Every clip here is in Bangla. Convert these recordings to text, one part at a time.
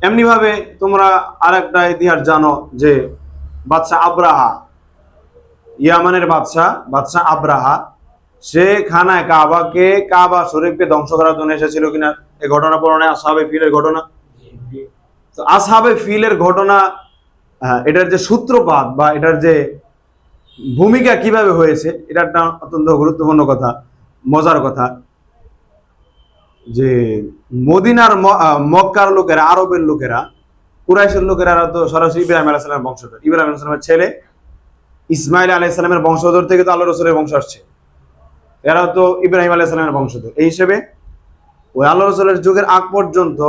এমনি ভাবে তোমরা আরেকটা ইতিহাস জানো যে বাদশাহ আব্রাহা ইয়ামানের বাদশাহ বাদশাহ আব্রাহা সে খানায় কাবাকে কাবা শরীফকে ধ্বংস করার জন্য এসেছিল কিনা এই ঘটনা পড়নে আসহাবে ফিলের ঘটনা? তো আসহাবে ফিলের ঘটনা আহ, এটার যে সূত্রপাত বা এটার যে ভূমিকা কীভাবে হয়েছে এটা একটা অত্যন্ত গুরুত্বপূর্ণ কথা মজার কথা। যে মদিনার মক্কার লোকেরা, আরবের লোকেরা, কুরাইশের লোকেরা তো সরাসরি ইব্রাহিম আলাইসালামের বংশধর। ইব্রাহিম আলাইসালামের ছেলে ইসমাইল আলাইসালামের বংশধর থেকে তো আল্লাহ রসুলের বংশ আসছে। এরা তো ইব্রাহিম আলাইসালামের বংশধর। এই হিসেবে ওই আল্লাহ রসুলের যুগের আগ পর্যন্ত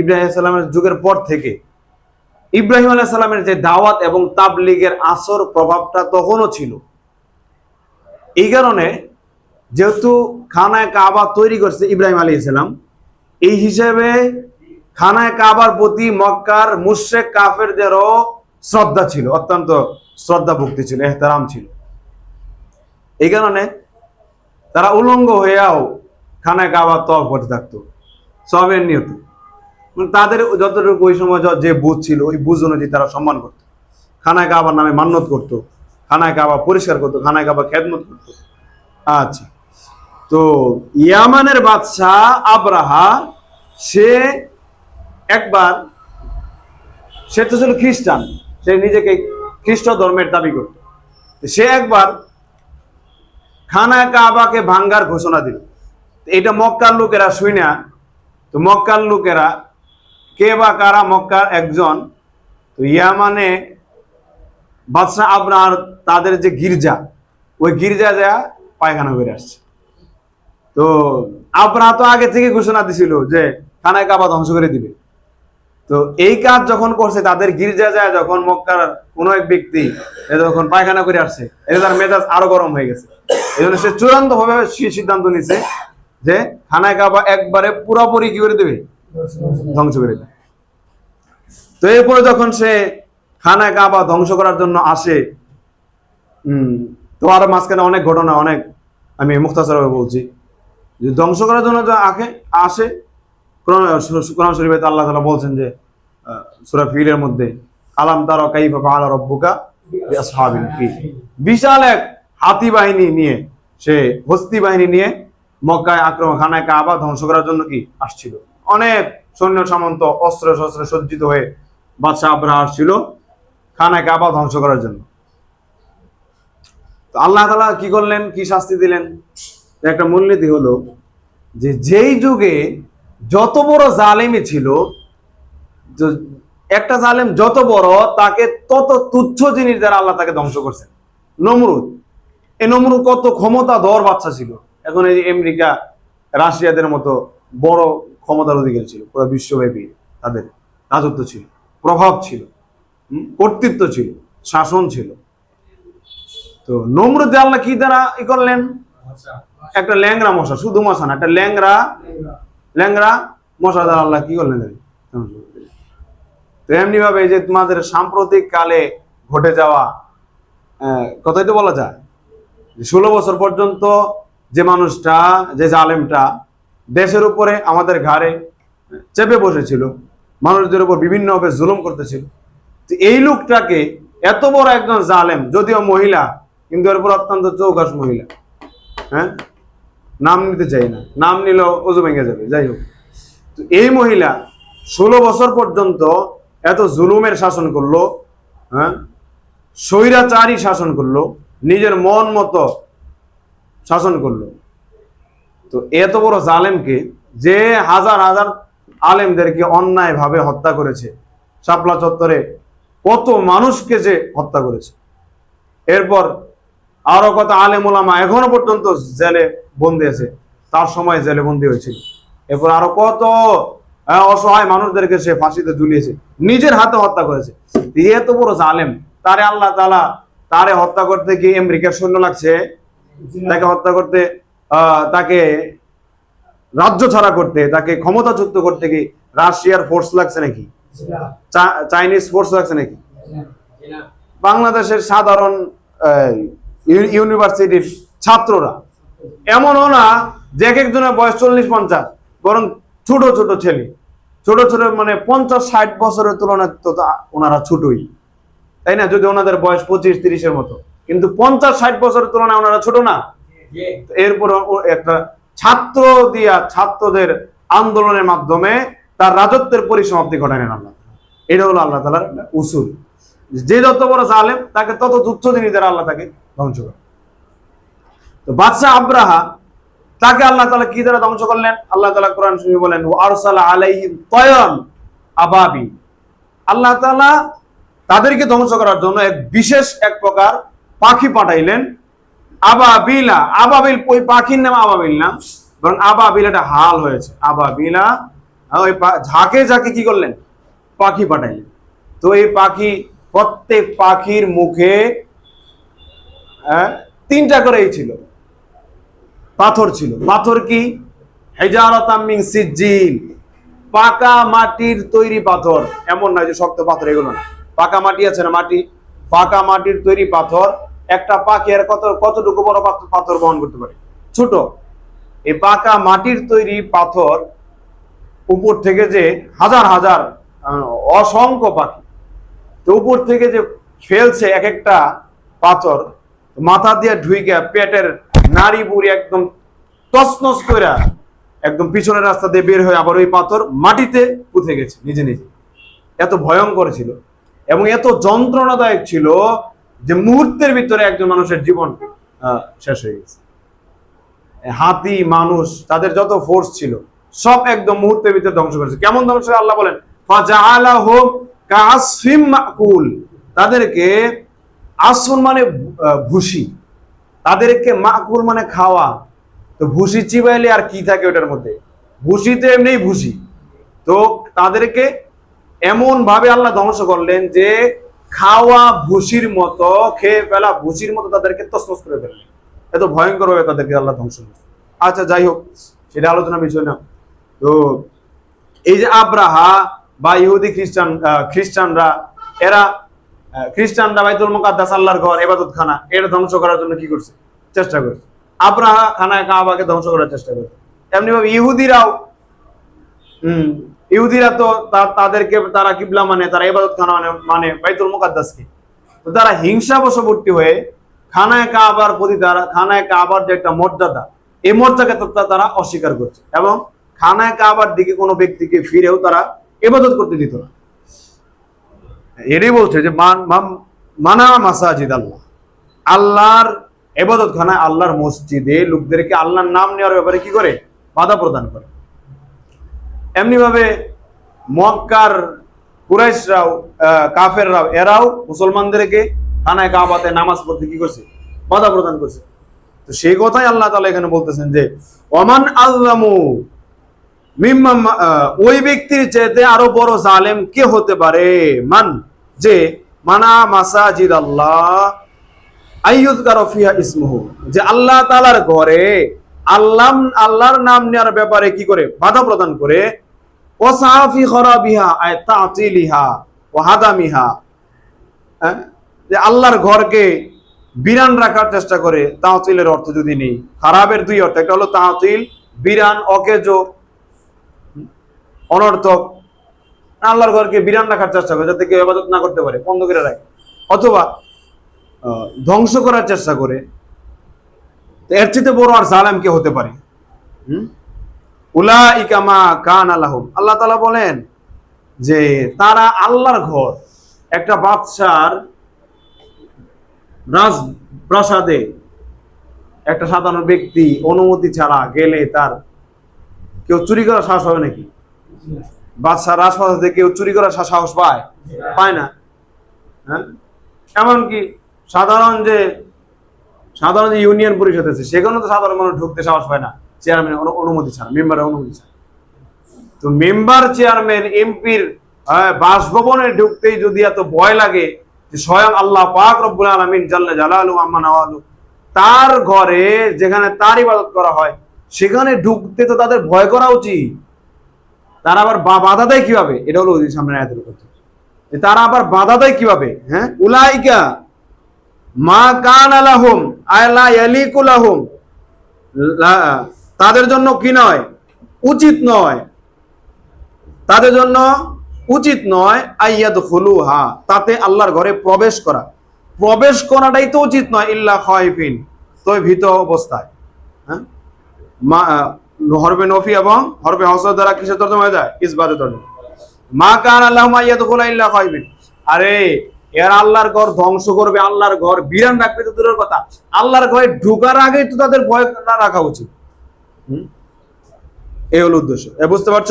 ইব্রাহিম আলাইসালামের যুগের পর থেকে ইব্রাহিম আলাইসালামের যে দাওয়াত এবং তাবলিগের আসর প্রভাবটা তখনও ছিল। এই কারণে যেহেতু খানায় কাবা তৈরি করছে ইব্রাহিম আলী ইসলাম এই হিসেবে খানায় কাবার প্রতি মক্কার মুশেক কাফেরদেরও শ্রদ্ধা ছিল, অত্যন্ত শ্রদ্ধা ভক্তি ছিল, এহতারাম ছিল। এই কারণে তারা উলঙ্গ হইয়াও খানায় কাবা তফ করতে থাকতো, সবের নিয়ত। মানে তাদের যতটুকু ওই সময় যে বুঝ ছিল, ওই বুঝ অনুযায়ী তারা সম্মান করতো। খানায় কাবার নামে মান্যত করতো, খানায় কাবা পরিষ্কার করতো, খানায় কাবা খেদমত করতো। আচ্ছা। তো ইয়ামানের বাদশাহ আব্রাহা, সে একবার, সে তো ছিল খ্রিস্টান, সে নিজেকে খ্রিস্ট ধর্মের দাবি করত। সে একবার খানা কাবাকে ভাঙ্গার ঘোষণা দিল। এটা মক্কার লোকেরা শুই না তো মক্কার লোকেরা, কে বা কারা মক্কার একজন, তো ইয়ামানে বাদশাহ আবরার তাদের যে গির্জা, ওই গির্জা যা পায়খানা করে আসছে। তো আবরাহা তো আগে থেকে ঘোষণা দিছিল যে খানায় কাবা ধ্বংস করে দিবে। তো এই কাজ যখন করছে, তাদের গির্জা যায় যখন মক্কার কোন এক ব্যক্তি যখন পায়খানা করে আসছে এটা তার মেজাজ আরও গরম হয়ে গেছে। এই জন্য সে চূড়ান্ত ভাবে সিদ্ধান্ত নিছে যে খানায় কাবা একবারে পুরোপুরি কি করে দেবে? ধ্বংস করে দেবে। তো এরপরে যখন সে খানায় কাবা ধ্বংস করার জন্য আসে তো আর মাঝখানে অনেক ঘটনা, অনেক আমি মুক্তাসর বলছি। যে ধ্বংস করার জন্য যা আখে আসে, কোরআন কোরআন শরীফে আল্লাহ তাআলা বলছেন যে সূরা ফিলের মধ্যে, আলাম তারা কাইফা ফাআলা রাব্বুকা বিআসহাবিল ফিল বিশাল এক হাতি বাহিনী নিয়ে, সে হস্তি বাহিনী নিয়ে মক্কায় আক্রমণ, খানায় কাবা ধ্বংস করার জন্য কি আসছিল? অনেক সৈন্য সামন্ত অস্ত্র শস্ত্রে সজ্জিত হয়ে বাদশাহ আব্রাহ আসছিল খানায় কাবা ধ্বংস করার জন্য। আল্লাহ তালা কি করলেন? কি শাস্তি দিলেন? একটা মূলনীতি হলো যে যেই যুগে যত বড় জালেমি ছিল একটা জালেম যত বড়, তাকে তত তুচ্ছ জিনিস দ্বারা আল্লাহ তাকে ধ্বংস করছেন। নমরুদ। এই নমরুদ কত ক্ষমতা ধর বাচ্চা ছিল। এখন এই আমেরিকা, রাশিয়াদের মতো বড় ক্ষমতার অধিকারী ছিল। পুরো বিশ্বব্যাপী তাদের রাজত্ব ছিল, প্রভাব ছিল কর্তৃত্ব ছিল, শাসন ছিল। তো নমরুদ আল্লাহ কি দ্বারা ই করলেন? একটা ল্যাংরা মশা, শুধু মশা না, একটা ল্যাংরা ল্যাংরা মশা দ্বারা আল্লাহ কি করলেন তো এমনি ভাবে যে তোমাদের সাম্প্রতিক কালে ঘটে যাওয়া কথাই তো বলা যায় ষোলো বছর পর্যন্ত যে মানুষটা, যে জালেমটা দেশের উপরে আমাদের ঘাড়ে চেপে বসেছিল, মানুষদের উপর বিভিন্নভাবে জুলুম করতেছিল এই লোকটাকে এত বড় একজন জালেম, যদিও মহিলা, কিন্তু এর উপর অত্যন্ত চৌকাশ মহিলা। হ্যাঁ? নাম নিতে চাই না। নাম নিলেও অজু ভেঙে যাবে। যাই হোক। তো এই মহিলা ষোলো বছর পর্যন্ত এত জুলুমের শাসন করল হ্যাঁ? স্বৈরাচারী শাসন করল, নিজের মন মতো শাসন করল। তো এত বড় জালেমকে যে হাজার হাজার আলেমদেরকে অন্যায়ভাবে হত্যা করেছে, শাপলা চত্বরে কত মানুষকে যে হত্যা করেছে। এরপর আরও কত আলেম ওলামা এখনও পর্যন্ত জেলে বন্দি আছে। তার সময় জেলে বন্দি হয়েছিল। এরপর আরও কত অসহায় মানুষদেরকে সে ফাঁসিতে ঝুলিয়েছে। নিজের হাতে হত্যা করেছে। এত বড় জালেম তারে আল্লাহ তালা তারে হত্যা করতে কি আমেরিকার সৈন্য লাগছে। তাকে হত্যা করতে আহ, তাকে রাজ্য ছাড়া করতে তাকে ক্ষমতাচ্যুত করতে কি রাশিয়ার ফোর্স লাগছে নাকি? চাইনিজ ফোর্স লাগছে নাকি? বাংলাদেশের সাধারণ ইউনিভার্সিটির ছাত্ররা। এমনও না যে এক একজনের বয়স চল্লিশ, পঞ্চাশ, বরং ছোট ছোট ছেলে। ছোট ছোট মানে পঞ্চাশ, ষাট বছরের তুলনায় তো ওনারা ছোটই। তাই না? যদি ওনাদের বয়স পঁচিশ, তিরিশের মতো। কিন্তু পঞ্চাশ, ষাট বছরের তুলনায় ওনারা ছোট না। এরপর একটা ছাত্র দিয়া ছাত্রদের আন্দোলনের মাধ্যমে তার রাজত্বের পরিসমাপ্তি ঘটালেন আল্লাহ এটা হলো আল্লাহ তালার উসুল। যে যত বড় জালেম, তাকে তত তুচ্ছ জিনিস দ্বারা আল্লাহ তাকে ধ্বংস করে। তো বাদশাহ আব্রাহা, তাকে আল্লাহ তালা কি দ্বারা ধ্বংস করলেন? আল্লাহ তালা কোরআন শুনে বলেন আরসালা আলাইহিম তয়ন আবাবি আল্লাহ তালা তাদেরকে ধ্বংস করার জন্য এক বিশেষ এক প্রকার পাখি পাঠাইলেন। আবাবিলা, আবাবিল ওই পাখির নাম আবাবিল না, বরং আবাবিল এটা হাল হয়েছে। আবাবিলা, ওই ঝাঁকে ঝাঁকে কি করলেন? পাখি পাঠাইলেন। তো এই পাখি প্রত্যেক পাখির মুখে হ্যাঁ, তিনটা করেই ছিল। পাথর ছিল। পাথর কি? হেজারতামিং সিজিল পাকা মাটির তৈরি পাথর। এমন নয় যে শক্ত পাথর এগুলো না। পাকা মাটি আছে না মাটি? পাকা মাটির তৈরি পাথর। একটা পাখি আর কত কতটুকু বড় পাথর পাথর বহন করতে পারে? ছোট। এই পাকা মাটির তৈরি পাথর উপর থেকে যে হাজার হাজার অসংখ্য পাখি। তো উপর থেকে যে ফেলছে এক একটা পাথর মাথা দিয়ে ঢুইকা পেটের নাড়ি বুড়ি একদম তসনস কইরা একদম পিছনের রাস্তা দিয়ে বের হয়ে আবার ওই পাথর মাটিতে পুঁতে গেছে, নিজে নিজে। এত ভয়ঙ্কর ছিল এবং এত যন্ত্রণাদায়ক ছিল যে মুহূর্তের ভিতরে একজন মানুষের জীবন শেষ হয়ে গেছে। হাতি, মানুষ, তাদের যত ফোর্স ছিল, সব একদম মুহূর্তের ভিতরে ধ্বংস করেছে। কেমন ধ্বংস করে আল্লাহ বলেন তাদেরকে আসফুন মানে ভুসি। তাদেরকে মাকুল মানে খাওয়া। তো ভুসি চিবাইলে আর কি থাকে ওটার মধ্যে? ভুসিতে এমনিই ভুসি। তো তাদেরকে এমন ভাবে আল্লাহ ধ্বংস করলেন যে খাওয়া ভুসির মতো, খেয়ে ফেলা ভুসির মতো তাদেরকে তসমস করে ফেললেন। এত ভয়ঙ্কর ভাবে তাদেরকে আল্লাহ ধ্বংস আচ্ছা যাই হোক, সেটা আলোচনা বিষয় না। তো এই যে আব্রাহা বা ইহুদি খ্রিস্টান খ্রিস্টানরা, এরা খ্রিস্টানরা বাইতুল মুকাদ্দাস আল্লাহর ঘর এবাদত খানা এটা ধ্বংস করার জন্য কি করছে? চেষ্টা করছে। আব্রাহা খানায় কাবাকে ধ্বংস করার চেষ্টা করছে। এমনি ভাবে ইহুদিরাও, হম, ইহুদিরা তো তাদেরকে তারা কিবলা মানে তারা এবাদত খানা মানে মানে বাইতুল মুকাদ্দাসকে। তো তারা হিংসা বশবর্তী হয়ে খানায় কাবার প্রতি তারা খানায় কাবার যে একটা মর্যাদা, এই মর্যাদাকে তারা অস্বীকার করছে। এবং খানায় কাবার দিকে কোনো ব্যক্তিকে ফিরেও তারা এবাদত করতে দিত না। এটাই বলছে যে মানা মাসাজিদ আল্লাহ। আল্লাহর এবাদত খানায় আল্লাহর মসজিদে লোকদেরকে আল্লাহর নাম নেওয়ার ব্যাপারে কি করে? বাধা প্রদান করে। এমনি ভাবে মক্কার কুরাইশরাও কাফেররাও, এরাও মুসলমানদেরকে খানায় কাবাতে নামাজ পড়তে কি করছে? বাধা প্রদান করছে। তো সেই কথাই আল্লাহ তাআলা এখানে বলতেছেন যে ওমান আল্লামু মিম্মা ওই ব্যক্তির চাইতে আরও বড় জালেম কে হতে পারে? মান? যে, মানা মাসাজিদ আল্লাহ আইয়ুদ কারফিয়া ইসমুহু। যে আল্লাহ তাআলার ঘরে আল্লাহ আল্লাহর নাম নেওয়ার ব্যাপারে কি করে? বাধা প্রদান করে। ও সাহাফি খরাবিহা আয় ও হাদামিহা হ্যাঁ? যে আল্লাহর ঘরকে বিরান রাখার চেষ্টা করে তাহতিলের অর্থ যদি নেই। খারাপের দুই অর্থ, একটা হলো তাহতিল বিরান, অকেজো, অনর্থক আল্লাহর ঘরকে বিরান রাখার চেষ্টা করে, যাতে কেউ ইবাদত না করতে পারে, বন্ধ করে রাখে। অথবা ধ্বংস করার চেষ্টা করে। তো এর চেয়ে বড় আর জালেম কে হতে পারে? উলা ইকামা কান আল্লাহম আল্লাহ তালা বলেন যে, তারা আল্লাহর ঘর, একটা বাদশার রাজ প্রাসাদে একটা সাধারণ ব্যক্তি অনুমতি ছাড়া গেলে তার কেউ চুরি করার সাহস হবে নাকি? রাজপ্রাসাদে কেউ চুরি করার সাহস পায়? পায় না। হ্যাঁ? এমনকি সাধারণ যে সাধারণ যে ইউনিয়ন পরিষদ আছে সেখানে তো সাধারণ মানুষ ঢুকতে সাহস পায় না। চেয়ারম্যান অনুমতি ছাড়া, মেম্বারের অনুমতি ছাড়া। তো মেম্বার, চেয়ারম্যান, এমপির বাসভবনে ঢুকতেই যদি এত ভয় লাগে, যে স্বয়ং আল্লাহ পাক রব্বুল আলামিন জাল্লা জালালু আম্মা নওয়ালু, তার ঘরে যেখানে তার ইবাদত করা হয়, সেখানে ঢুকতে তো তাদের ভয় করা উচিত। তারা আবার বাধা দেয় কীভাবে? এটা হলো সামনে আয়াতের কথা তারা আবার বাধা দেয় কীভাবে? হ্যাঁ? উলাইকা মা কান আলাহুম আলা ইয়ালিকুলাহুম তাদের জন্য কি নয়? উচিত নয়। তাদের জন্য উচিত নয় আইয়াদ হা তাতে আল্লাহর ঘরে প্রবেশ করা। প্রবেশ করাটাই তো উচিত নয়, ইল্লা খাইফিন তো ভীত অবস্থায়। হ্যাঁ? মা হরবে নফি এবং হরবে হসর দ্বারা কিসের তর্জমা হয়ে যায়? ইসবাতের তর্জমা। মা কান আল্লাহ মাইয়াদ খোলা ইল্লা খাইফিন আরে এর আল্লাহর ঘর ধ্বংস করবে আল্লাহর ঘর বিরান রাখবে তো দূরের কথা। আল্লাহর ঘরে ঢুকার আগেই তো তাদের ভয় না রাখা উচিত? এই হলো উদ্দেশ্য। এ বুঝতে পারছ?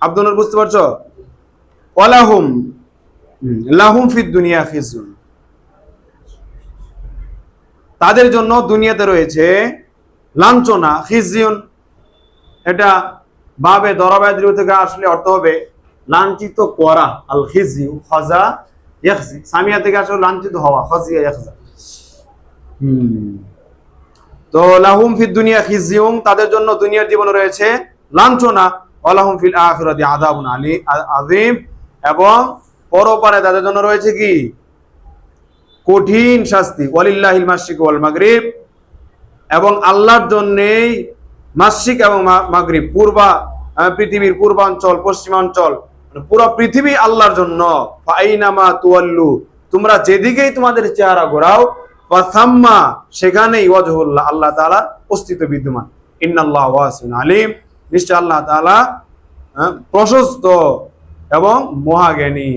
আব্দুল বুঝতে পারছ? ওয়ালাহুম হুম, লাহুম ফিদ দুনিয়া খিজুন। তাদের জন্য দুনিয়াতে রয়েছে লাঞ্ছনা খিজিউন। এটা বাবে দরাবায় দৃঢ় থেকে আসলে অর্থ হবে লাঞ্ছিত করা আল খিজিউ হজা ইয়াখজি। সামিয়া থেকে আসলে লাঞ্ছিত হওয়া হজিয়া ইয়াখজা। তো লাহুম ফিদ দুনিয়া খিজিউম তাদের জন্য দুনিয়ার জীবনে রয়েছে লাঞ্ছনা। ওয়ালাহুম ফিল আখিরাতি আযাবুন আলী আযীম। এবং পরপারে তাদের জন্য রয়েছে কি? কঠিন শাস্তি। ওয়ালিল্লাহিল মাশরিক ওয়াল মাগরিব। এবং আল্লাহর জন্যেই মাসিক এবং মাগরিব, পূর্বা পৃথিবীর পূর্বাঞ্চল, পশ্চিমাঞ্চল মানে পুরো পৃথিবী আল্লাহর জন্য। ফাইনামা তুয়াল্লু, তোমরা যেদিকেই তোমাদের চেহারা ঘোরাও বা সাম্মা সেখানেই ওয়াজহুল্লাহ, আল্লাহ তাআলার অস্তিত্ব বিদ্যমান। ইন্নাল্লাহ ওয়াসিউন আলিম। নিশ্চয় আল্লাহ তাআলা প্রশস্ত এবং মহাজ্ঞানী।